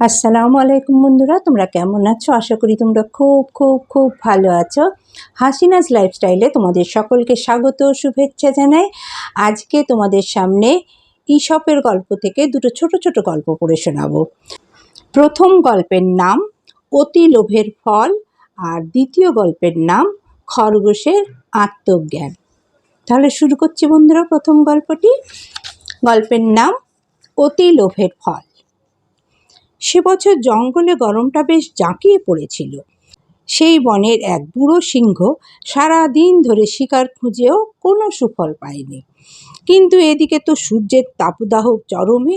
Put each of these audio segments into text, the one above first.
আসসালামু আলাইকুম বন্ধুরা, তোমরা কেমন আছো? আশা করি তোমরা খুব খুব খুব ভালো আছো। হাসিনাজ লাইফস্টাইলে তোমাদের সকলকে স্বাগত, শুভেচ্ছা জানাই। আজকে তোমাদের সামনে ইসপের গল্প থেকে দুটো ছোট ছোট গল্প পড়ে শোনাবো। প্রথম গল্পের নাম, অতি লোভের ফল, আর দ্বিতীয় গল্পের নাম, খরগোশের আত্মজ্ঞান। তাহলে শুরু করছি বন্ধুরা প্রথম গল্পটি। গল্পের নাম, অতি লোভের ফল। সে বছর জঙ্গলে গরমটা বেশ জাঁকিয়ে পড়েছিল। সেই বনের এক বুড়ো সিংহ সারা দিন ধরে শিকার খুঁজেও কোনো সুফল পায়নি। কিন্তু এদিকে তো সূর্যের তাপদাহ চরমে,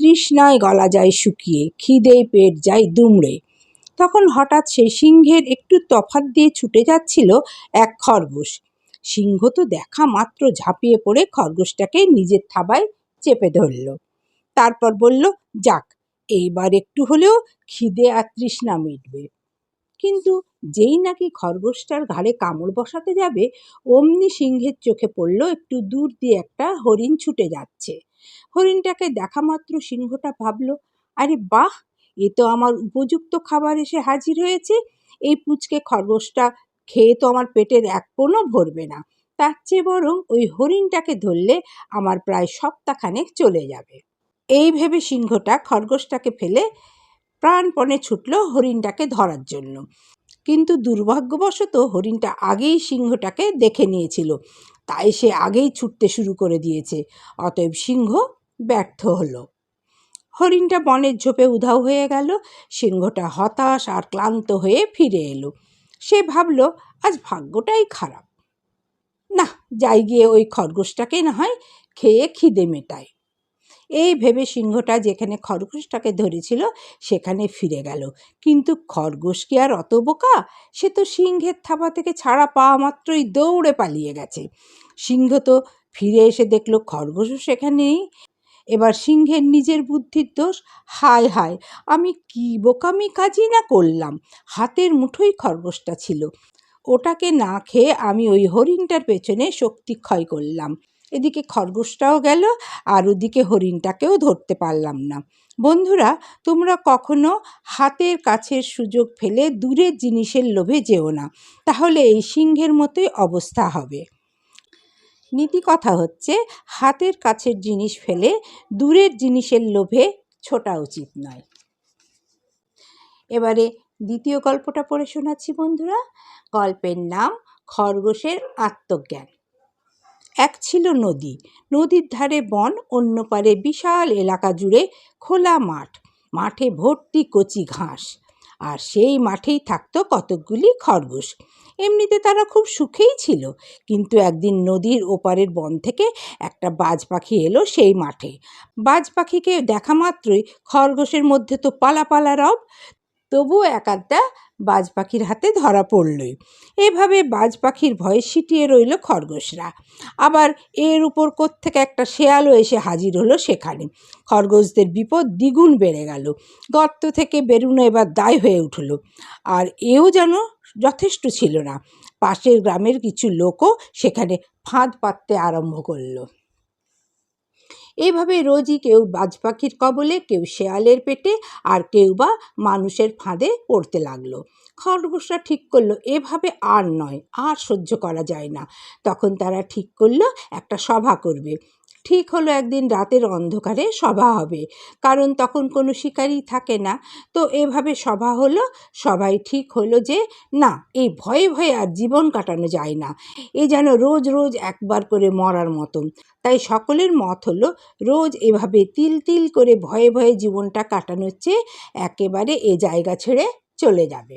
তৃষ্ণায় গলা যায় শুকিয়ে খিদে পেট যায় দুমড়ে। তখন হঠাৎ সেই সিংহের একটু তফাত দিয়ে ছুটে যাচ্ছিল এক খরগোশ। সিংহ তো দেখা মাত্র ঝাঁপিয়ে পড়ে খরগোশটাকে নিজের থাবায় চেপে ধরল। তারপর বলল, যাক এইবার একটু হলেও খিদে আর তৃষ্ণা মিটবে। কিন্তু যেই নাকি খরগোশটার ঘাড়ে কামড় বসাতে যাবে, অমনি সিংহের চোখে পড়ল একটু দূর দিয়ে একটা হরিণ ছুটে যাচ্ছে। হরিণটাকে দেখা মাত্র সিংহটা ভাবল, আরে বাহ! এ তো আমার উপযুক্ত খাবার এসে হাজির হয়েছে। এই পুচকে খরগোশটা খেয়ে তো আমার পেটের এক কোনো ভরবে না। তার চেয়ে বরং ওই হরিণটাকে ধরলে আমার প্রায় সপ্তাহখানেক চলে যাবে। এই ভেবে সিংহটা খরগোশটাকে ফেলে প্রাণপণে ছুটল হরিণটাকে ধরার জন্য। কিন্তু দুর্ভাগ্যবশত হরিণটা আগেই সিংহটাকে দেখে নিয়েছিল। তাই সে আগেই ছুটতে শুরু করে দিয়েছে। অতএব সিংহ ব্যর্থ হলো। হরিণটা বনের ঝোপে উধাও হয়ে গেল। সিংহটা হতাশ আর ক্লান্ত হয়ে ফিরে এলো। সে ভাবল, আজ ভাগ্যটাই খারাপ। না যাই গিয়ে ওই খরগোশটাকে না হয় খেয়ে খিদে মেটায়। এই ভেবে সিংহটা যেখানে খরগোশটাকে ধরেছিল, সেখানে ফিরে গেল। কিন্তু খরগোশ কি আর অত বোকা? সে তো সিংহের থাবা থেকে ছাড়া পাওয়া মাত্রই দৌড়ে পালিয়ে গেছে। সিংহ তো ফিরে এসে দেখল খরগোশও সেখানে নেই এবার সিংহের নিজের বুদ্ধির দোষ, হায় হায়, আমি কি বোকামি কাজই না করলাম? হাতের মুঠোই খরগোশটা ছিল। ওটাকে না খেয়ে আমি ওই হরিণটার পেছনে শক্তি ক্ষয় করলাম। এদিকে খরগোশটাও গেল আর ওদিকে হরিণটাকেও ধরতে পারলাম না। বন্ধুরা, তোমরা কখনো হাতের কাছের সুযোগ ফেলে দূরের জিনিসের লোভে যেও না, তাহলে এই সিংহের মতোই অবস্থা হবে। নীতি কথা হচ্ছে, হাতের কাছের জিনিস ফেলে দূরের জিনিসের লোভে ছোটা উচিত নয়। এবারে দ্বিতীয় গল্পটা পড়ে শোনাচ্ছি বন্ধুরা। গল্পের নাম খরগোশের আত্মজ্ঞান। এক ছিল নদী। নদীর ধারে বন, অন্য পারে বিশাল এলাকা জুড়ে খোলা মাঠ। মাঠে ভর্তি কচি ঘাস। আর সেই মাঠেই থাকতো কতকগুলি খরগোশ। এমনিতে তারা খুব সুখেই ছিল, কিন্তু একদিন নদীর ওপারের বন থেকে একটা বাজ পাখি এলো সেই মাঠে। বাজ পাখিকে দেখা মাত্রই খরগোশের মধ্যে তো পালা পালা রব, তবুও এক আধটা বাজ পাখির হাতে ধরা পড়লই। এভাবে বাজ পাখির ভয়ে সিটিয়ে রইল খরগোশরা। আবার এর উপর কোত্থেকে একটা শেয়ালও এসে হাজির হলো সেখানে। খরগোশদের বিপদ দ্বিগুণ বেড়ে গেল। গর্ত থেকে বেরুনো এবার দায় হয়ে উঠল। আর এও যেন যথেষ্ট ছিল না। পাশের গ্রামের কিছু লোকও সেখানে ফাঁদ পাততে আরম্ভ করল। এভাবে রোজই কেউ বাজ পাখির কবলে, কেউ শেয়ালের পেটে আর কেউ বা মানুষের ফাঁদে পড়তে লাগল। খরগোশরা ঠিক করল, এভাবে আর নয়, আর সহ্য করা যায় না। তখন তারা ঠিক করল, একটা সভা করবে। ঠিক হলো একদিন রাতের অন্ধকারে সভা হবে। কারণ তখন কোনো শিকারই থাকে না। তো এভাবে সভা হলো, সবাই ঠিক হলো যে, না, এই ভয়ে ভয়ে আর জীবন কাটানো যায় না। এ যেন রোজ রোজ একবার করে মরার মতন তাই সকলের মত হলো, রোজ এভাবে তিল তিল করে ভয়ে ভয়ে জীবনটা কাটানোর চেয়ে একেবারে এ জায়গা ছেড়ে চলে যাবে।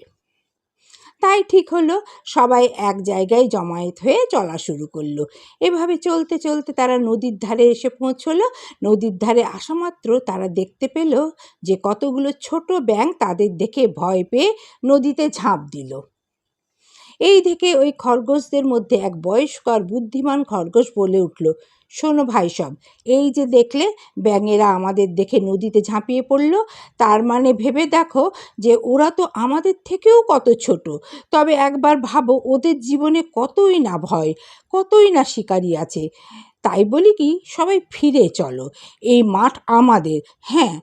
তাই ঠিক হলো, সবাই এক জায়গায় জমায়েত হয়ে চলা শুরু করল। এভাবে চলতে চলতে তারা নদীর ধারে এসে পৌঁছলো। নদীর ধারে আসা মাত্র তারা দেখতে পেল যে কতগুলো ছোট ব্যাঙ তাদের দেখে ভয় পেয়ে নদীতে ঝাঁপ দিল। এই দেখে ওই খরগোশদের মধ্যে এক বয়স্ক আর বুদ্ধিমান খরগোশ বলে উঠল, শোনো ভাই সব, এই যে দেখলে ব্যাঙেরা আমাদের দেখে নদীতে ঝাঁপিয়ে পড়ল, তার মানে ভেবে দেখো যে ওরা তো আমাদের থেকেও কত ছোট। তবে একবার ভাবো ওদের জীবনে কতই না ভয়, কতই না শিকারি আছে। তাই বলি কি, সবাই ফিরে চলো, এই মাঠ আমাদের। হ্যাঁ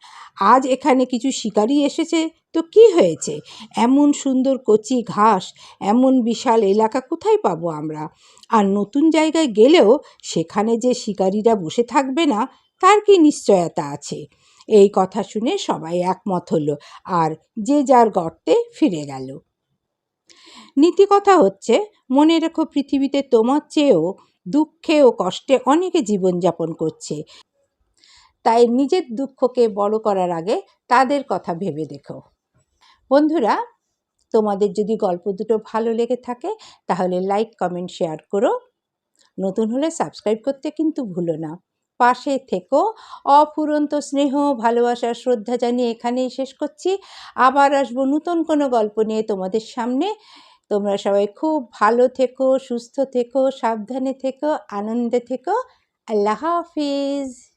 আজ এখানে কিছু শিকারি এসেছে তো কি হয়েছে? এমন সুন্দর কচি ঘাস, এমন বিশাল এলাকা কোথায় পাবো আমরা? আর নতুন জায়গায় গেলেও সেখানে যে শিকারীরা বসে থাকবে না, তার কি নিশ্চয়তা আছে? এই কথা শুনে সবাই একমত হলো, আর যে যার গর্তে ফিরে গেল। নীতি কথা হচ্ছে, মনে রেখো পৃথিবীতে তোমার চেয়েও দুঃখে ও কষ্টে অনেকে জীবনযাপন করছে। তাই নিজের দুঃখকে বড় করার আগে তাদের কথা ভেবে দেখো। বন্ধুরা, তোমাদের যদি গল্প দুটো ভালো লেগে থাকে, তাহলে লাইক কমেন্ট শেয়ার করো। নতুন হলে সাবস্ক্রাইব করতে কিন্তু ভুলো না। পাশে থেকো। অফুরন্ত স্নেহ, ভালোবাসা, শ্রদ্ধা জানিয়ে এখানেই শেষ করছি। আবার আসব নতুন কোনো গল্প নিয়ে তোমাদের সামনে। তোমরা সবাই খুব ভালো থেকো, সুস্থ থেকো, সাবধানে থেকো, আনন্দে থেকো। আল্লাহ হাফিজ।